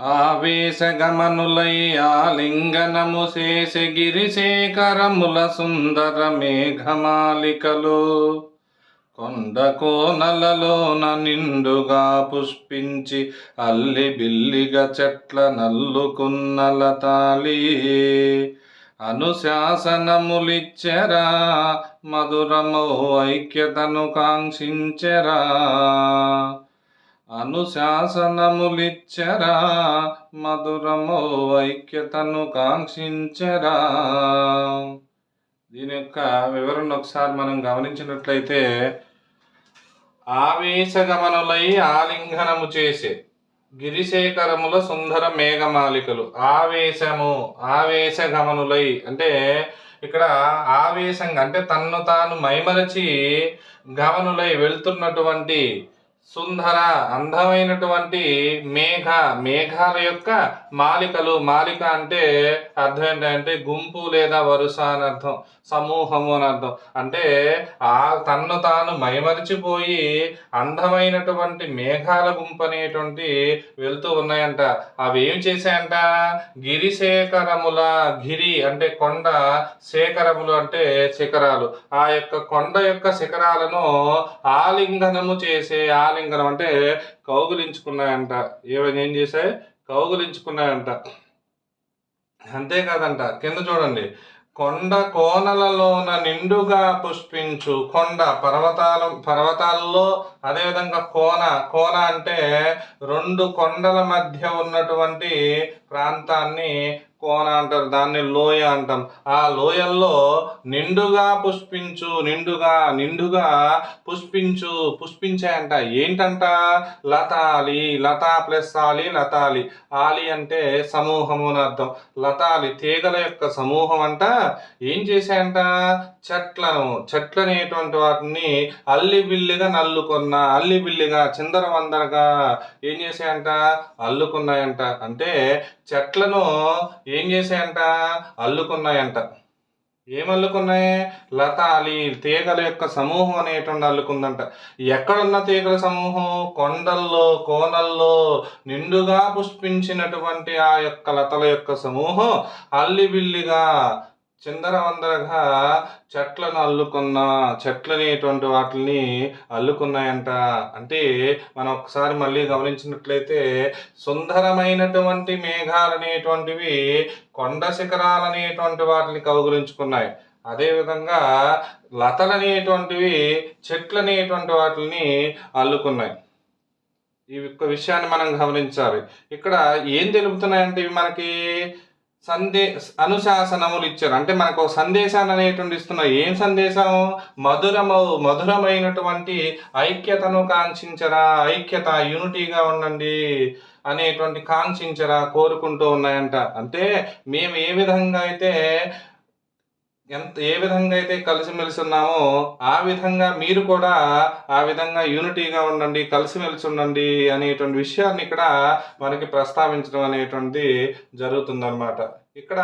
ఆవేశగమనులై ఆలింగనము చేసి గిరిశేఖరముల సుందర మేఘమాలికలు. కొండ కోనలలోన నిండుగా పుష్పించి అల్లి బిల్లిగా చెట్ల నల్లుకున్నల తాళి అనుశాసనములిచ్చెరా మధురమో ఐక్యతను కాంక్షించెరా. అనుశాసనములిచ్చరా మధురమో ఐక్యతను కాంక్షించరా. దీని యొక్క వివరణ ఒకసారి మనం గమనించినట్లయితే ఆవేశగమనులై ఆలింగనము చేసే గిరిశేఖరముల సుందర మేఘమాలికలు. ఆవేశము ఆవేశగమనులై అంటే ఇక్కడ ఆవేశంగా అంటే తన్ను తాను మైమరచి గమనులై వెళ్తున్నటువంటి సుందర అందమైనటువంటి మేఘ మేఘాల యొక్క మాలికలు. మాలిక అంటే అర్థం ఏంటంటే గుంపు లేదా వరుస అని అర్థం సమూహము అని అర్థం. అంటే ఆ తన్ను తాను మైమరిచిపోయి అందమైనటువంటి మేఘాల గుంపు అనేటువంటి వెళ్తూ ఉన్నాయంట. అవి ఏం చేశాయంట? గిరిశేఖరముల గిరి అంటే కొండ శేఖరములు అంటే శిఖరాలు. ఆ యొక్క కొండ యొక్క శిఖరాలను ఆలింగనము చేసే ఆలి ఆలింగనం అంటే కౌగులించుకున్నాయంట. ఏమైనా ఏం చేశాయి? కౌగులించుకున్నాయంట. అంతేకాదంట. కింద చూడండి. కొండ కోనలలోన నిండుగా పుష్పించు కొండ పర్వతాల పర్వతాల్లో అదేవిధంగా కోన. కోన అంటే రెండు కొండల మధ్య ఉన్నటువంటి ప్రాంతాన్ని కోన అంటారు. దాన్ని లోయ అంటాం. ఆ లోయల్లో నిండుగా పుష్పించు నిండుగా నిండుగా పుష్పించు పుష్పించాయంట. ఏంటంట? లతాలి. లతా ప్లస్ ఆలి లతాలి. ఆలి అంటే సమూహము అని అర్థం. లతాలి తీగల యొక్క సమూహం అంట. ఏం చేశాయంట? చెట్లను. చెట్లనేటువంటి వాటిని అల్లి బిల్లిగా నల్లుకున్న అల్లి బిల్లిగా చిందర వందరగా ఏం చేశాయంట? అల్లుకున్నాయంట. అంటే చెట్లను ఏం చేశాయంట? అల్లుకున్నాయంట. ఏమల్లుకున్నాయి? లతాలి తీగల యొక్క సమూహం అనేటువంటి అల్లుకుందంట. ఎక్కడున్న తీగల సమూహం? కొండల్లో కోనల్లో నిండుగా పుష్పించినటువంటి ఆ యొక్క లతల యొక్క సమూహం అల్లిబిల్లిగా చిందరవందరగా చెట్లను అల్లుకున్న చెట్లు అనేటువంటి వాటిని అల్లుకున్నాయంట. అంటే మనం ఒకసారి మళ్ళీ గమనించినట్లయితే సుందరమైనటువంటి మేఘాలు అనేటువంటివి కొండ శిఖరాలు అనేటువంటి వాటిని కౌగులించుకున్నాయి. అదేవిధంగా లతలు అనేటువంటివి చెట్లు అనేటువంటి వాటిని అల్లుకున్నాయి. ఈ యొక్క విషయాన్ని మనం గమనించాలి. ఇక్కడ ఏం తెలుపుతున్నాయంటే ఇవి మనకి సందే అనుశాసనములు ఇచ్చారు. అంటే మనకు ఒక సందేశాన్ని అనేటువంటి ఇస్తున్నారు ఏం సందేశం మధురము మధురమైనటువంటి ఐక్యతను కాంక్షించరా? ఐక్యత యూనిటీగా ఉండండి అనేటువంటి కాంక్షించరా కోరుకుంటూ ఉన్నాయంట. అంటే మేము ఏ విధంగా అయితే ఎంత ఏ విధంగా అయితే కలిసిమెలిసి ఉన్నామో ఆ విధంగా మీరు కూడా ఆ విధంగా యూనిటీగా ఉండండి కలిసిమెలిసి ఉండండి అనేటువంటి విషయాన్ని ఇక్కడ మనకి ప్రస్తావించడం అనేటువంటిది జరుగుతుందన్నమాట. ఇక్కడ